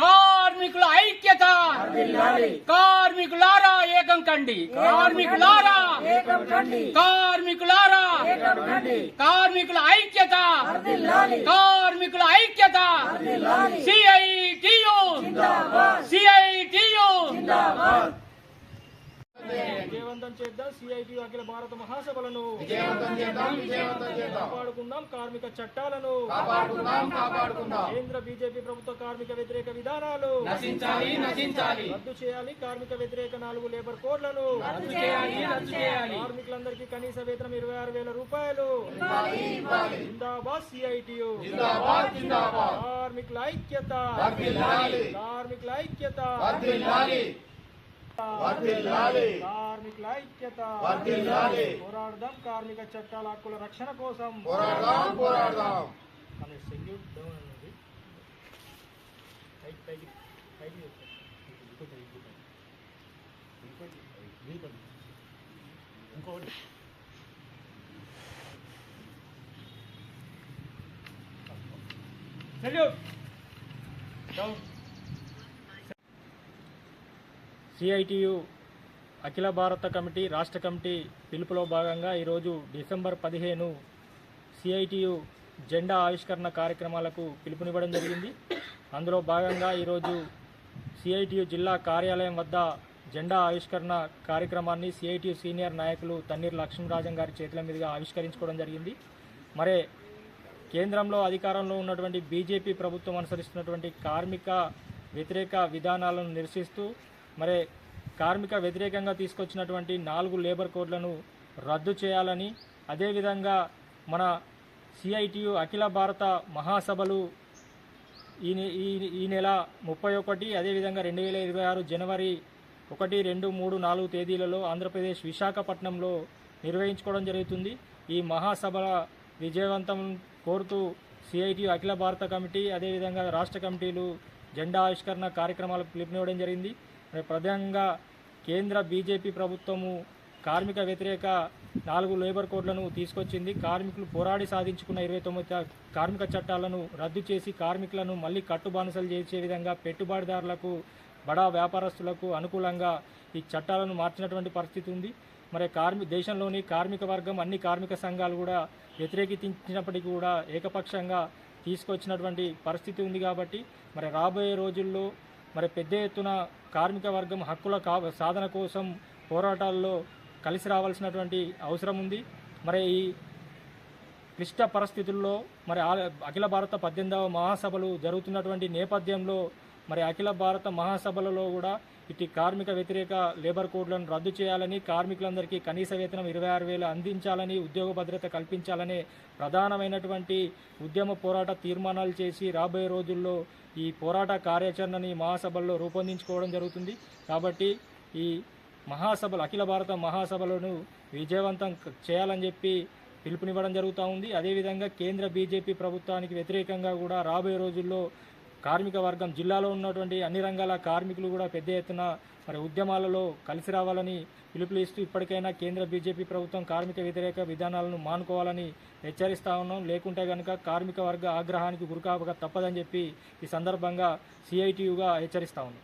కార్మికుల ఐక్యత. కార్మికులారా ఏకం కండి. కార్మికులారా. కార్మికులారా. కార్మికుల ఐక్యత. కార్మికుల ఐక్యత. సిఎ చేద్దాం. సిఐటి అఖిల భారత మహాసభలను కాపాడుకుందాం. కార్మిక చట్టాలను కేంద్ర బీజేపీ ప్రభుత్వ కార్మిక వ్యతిరేక విధానాలు రద్దు చేయాలి కార్మిక వ్యతిరేక నాలుగు లేబర్ కోడ్లను కార్మికులందరికీ కనీస వేతనం ఇరవై ఆరు వేల రూపాయలు. జిందాబాద్ సిఐటియు కార్మికుల ఐక్యత. కార్మికుల ఐక్యత. కార్మికుల ఐక్యత పోరాడదాం కార్మిక చట్టాల హక్కుల రక్షణ కోసం. కానీ సెల్యూట్ డౌన్ అన్నది పైకి పైకి పైకి చేస్తారు. సెల్యూట్ డౌన్ సిఐటియు అఖిల భారత కమిటీ రాష్ట్ర కమిటీ పిలుపులో భాగంగా ఈరోజు డిసెంబర్ పదిహేను సిఐటియు జెండా ఆవిష్కరణ కార్యక్రమాలకు పిలుపునివ్వడం జరిగింది. అందులో భాగంగా ఈరోజు సిఐటియు జిల్లా కార్యాలయం వద్ద జెండా ఆవిష్కరణ కార్యక్రమాన్ని సిఐటియు సీనియర్ నాయకులు తన్నీర్ లక్ష్మీరాజన్ గారి చేతుల మీదుగా ఆవిష్కరించుకోవడం జరిగింది. మరే కేంద్రంలో అధికారంలో ఉన్నటువంటి బీజేపీ ప్రభుత్వం అనుసరిస్తున్నటువంటి కార్మిక వ్యతిరేక విధానాలను నిరసిస్తూ మరి కార్మిక వ్యతిరేకంగా తీసుకొచ్చినటువంటి నాలుగు లేబర్ కోడ్లను రద్దు చేయాలని అదేవిధంగా మన సిఐటియు అఖిల భారత మహాసభలు ఈ ఈ ఈ నెల ముప్పై ఒకటి అదేవిధంగా రెండు వేల ఇరవై ఆరు జనవరి ఒకటి రెండు మూడు నాలుగు తేదీలలో ఆంధ్రప్రదేశ్ విశాఖపట్నంలో నిర్వహించుకోవడం జరుగుతుంది. ఈ మహాసభల విజయవంతం కోరుతూ సిఐటి అఖిల భారత కమిటీ అదేవిధంగా రాష్ట్ర కమిటీలు జెండా ఆవిష్కరణ కార్యక్రమాలకు పిలుపునివ్వడం జరిగింది. ప్రధానంగా కేంద్ర బీజేపీ ప్రభుత్వము కార్మిక వ్యతిరేక నాలుగు లేబర్ కోడ్లను తీసుకొచ్చింది. కార్మికులు పోరాడి సాధించుకున్న ఇరవై తొమ్మిది కార్మిక చట్టాలను రద్దు చేసి కార్మికులను మళ్ళీ కట్టుబానిసలు చేసే విధంగా పెట్టుబడిదారులకు బడా వ్యాపారస్తులకు అనుకూలంగా ఈ చట్టాలను మార్చినటువంటి పరిస్థితి ఉంది. మరి కార్మి దేశంలోని కార్మిక వర్గం అన్ని కార్మిక సంఘాలు కూడా వ్యతిరేకించినప్పటికీ కూడా ఏకపక్షంగా తీసుకొచ్చినటువంటి పరిస్థితి ఉంది కాబట్టి మరి రాబోయే రోజుల్లో మరి పెద్ద ఎత్తున కార్మిక వర్గం హక్కుల కా సాధన కోసం పోరాటాల్లో కలిసి రావాల్సినటువంటి అవసరం ఉంది. మరి ఈ క్లిష్ట పరిస్థితుల్లో మరి ఆ- అఖిల భారత పద్దెనిమిదవ మహాసభలు జరుగుతున్నటువంటి నేపథ్యంలో మరి అఖిల భారత మహాసభలలో కూడా ఇటు కార్మిక వ్యతిరేక లేబర్ కోడ్లను రద్దు చేయాలని కార్మికులందరికీ కనీస వేతనం ఇరవై ఆరు వేలు అందించాలని ఉద్యోగ భద్రత కల్పించాలనే ప్రధానమైనటువంటి ఉద్యమ పోరాట తీర్మానాలు చేసి రాబోయే రోజుల్లో ఈ పోరాట కార్యాచరణని మహాసభల్లో రూపొందించుకోవడం జరుగుతుంది. కాబట్టి ఈ మహాసభలు అఖిల భారత మహాసభలను విజయవంతం చేయాలని చెప్పి పిలుపునివ్వడం జరుగుతూ ఉంది. అదేవిధంగా కేంద్ర బీజేపీ ప్రభుత్వానికి వ్యతిరేకంగా కూడా రాబోయే రోజుల్లో కార్మిక వర్గం జిల్లాలో ఉన్నటువంటి అన్ని రంగాల కార్మికులు కూడా పెద్ద ఎత్తున మరి ఉద్యమాలలో కలిసి రావాలని పిలుపులు ఇస్తూ ఇప్పటికైనా కేంద్ర బీజేపీ ప్రభుత్వం కార్మిక వ్యతిరేక విధానాలను మానుకోవాలని హెచ్చరిస్తా ఉన్నాం. లేకుంటే కనుక కార్మిక వర్గ ఆగ్రహానికి గురికాపక తప్పదని చెప్పి ఈ సందర్భంగా సిఐటియుగా హెచ్చరిస్తా ఉన్నాం.